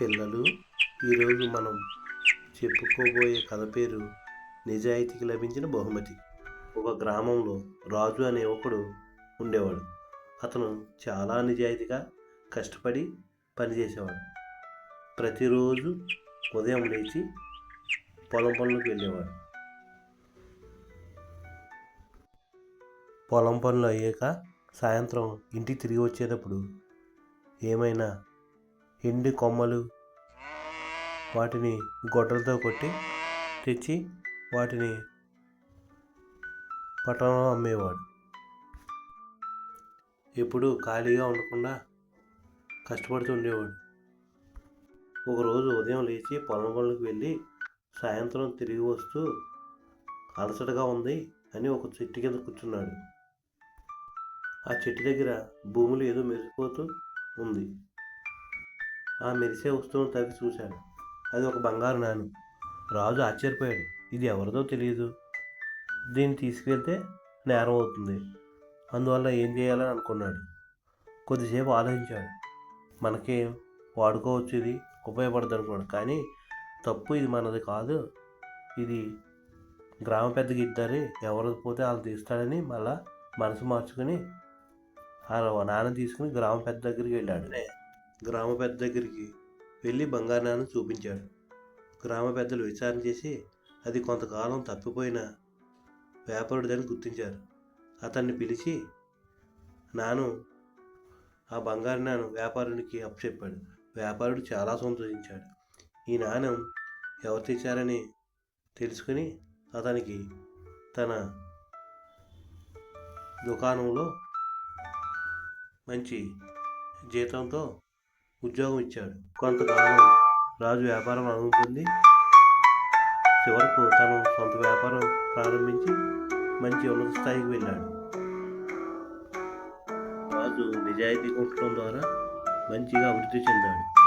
పిల్లలు ఈరోజు మనం చెప్పుకోబోయే కథ పేరు నిజాయితీకి లభించిన బహుమతి. ఒక గ్రామంలో రాజు అనే ఒకడు ఉండేవాడు. అతను చాలా నిజాయితీగా కష్టపడి పనిచేసేవాడు. ప్రతిరోజు ఉదయం లేచి పొలం పనులకు వెళ్ళేవాడు. పొలం పనులు అయ్యాక సాయంత్రం ఇంటికి తిరిగి వచ్చేటప్పుడు ఏమైనా ఎండి కొమ్మలు వాటిని గొడ్డలతో కొట్టి తెచ్చి వాటిని పట్టణంలో అమ్మేవాడు. ఎప్పుడు ఖాళీగా ఉండకుండా కష్టపడుతూ ఉండేవాడు. ఒకరోజు ఉదయం లేచి పొలం పనులకు వెళ్ళి సాయంత్రం తిరిగి వస్తూ అలసటగా ఉంది అని ఒక చెట్టు కింద కూర్చున్నాడు. ఆ చెట్టు దగ్గర భూములు ఏదో మెరిసిపోతూ ఉంది. ఆ మెరిసే వస్తువును తవ్వి చూశాడు అది ఒక బంగారు నాణ్యం రాజు ఆశ్చర్యపోయాడు. ఇది ఎవరిదో తెలియదు దీన్ని తీసుకెళ్తే నేరం అవుతుంది. అందువల్ల ఏం చేయాలని అనుకున్నాడు. కొద్దిసేపు ఆలోచించాడు. మనకేం? వాడుకోవచ్చు ఇది. ఉపయోగపడదు అనుకున్నాడు. కానీ తప్పు ఇది మనది కాదు. ఇది గ్రామ పెద్దకి ఇద్దరి ఎవరు పోతే వాళ్ళు తీస్తాడని మళ్ళా మనసు మార్చుకుని ఆ నాన్న తీసుకుని గ్రామ పెద్ద దగ్గరికి వెళ్ళాడు. గ్రామ పెద్ద దగ్గరికి వెళ్ళి బంగారు చూపించాడు. గ్రామ పెద్దలు విచారణ చేసి అది కొంతకాలం తప్పిపోయిన వ్యాపారుడిదని గుర్తించారు. అతన్ని పిలిచి నాను ఆ బంగారు నాణం వ్యాపారునికి అప్పచెప్పాడు. వ్యాపారుడు చాలా సంతోషించాడు. ఈ నాణం ఎవరు తెచ్చారని తెలుసుకుని అతనికి తన దుకాణంలో మంచి జీతంతో ఉద్యోగం ఇచ్చాడు. కొంతకాలం రాజు వ్యాపారం అనుకుంది చివరకు తను సొంత వ్యాపారం ప్రారంభించి మంచి ఉన్నత స్థాయికి వెళ్ళాడు. రాజు నిజాయితీ ఉండటం ద్వారా మంచిగా అభివృద్ధి చెందాడు.